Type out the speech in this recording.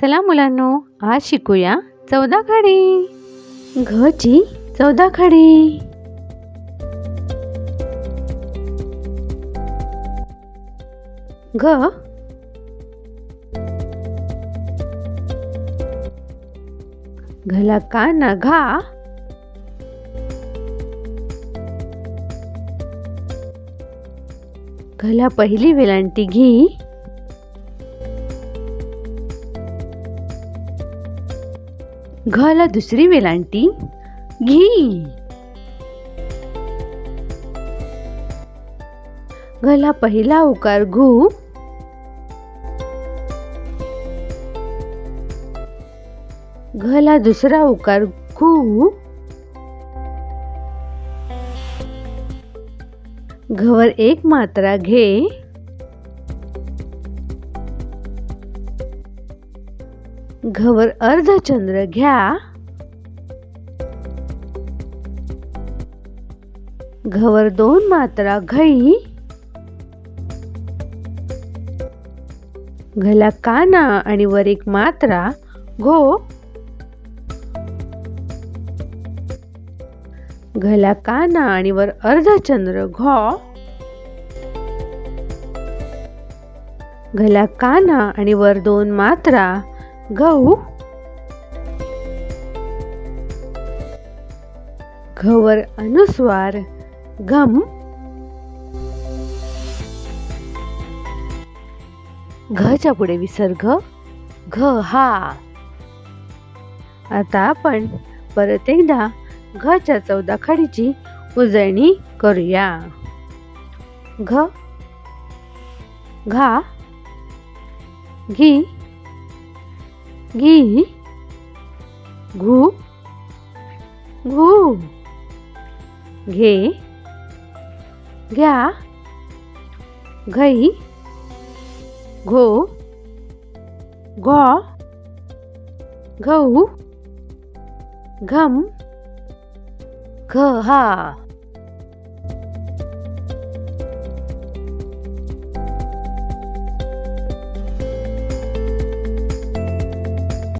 चला मुलांनो आज शिकूया चौदा खडी. घ ची चौदा खडी. घ. घला का न घा घला पहिली वेलांटी घी. घला दुसरी वेलांटी. घी. घला पहिला उकार घू. घला दुसरा उकार घू घवर एक मात्रा घे. घवर अर्धचंद्र घ्या. घवर दोन मात्रा घई. घला काना आणि वर एक मात्रा घो. घला काना आणि वर अर्धचंद्र घो. घला काना आणि वर दोन मात्रा गहू. घवर अनुस्वार घम घच्या पुढे विसर्ग घ हा. आता आपण परत एकदा घच्या चौदा खाडीची उजळणी करूया. घ घा घी घी घू घू घे घ्या. घई घो घो घऊ घम घहा.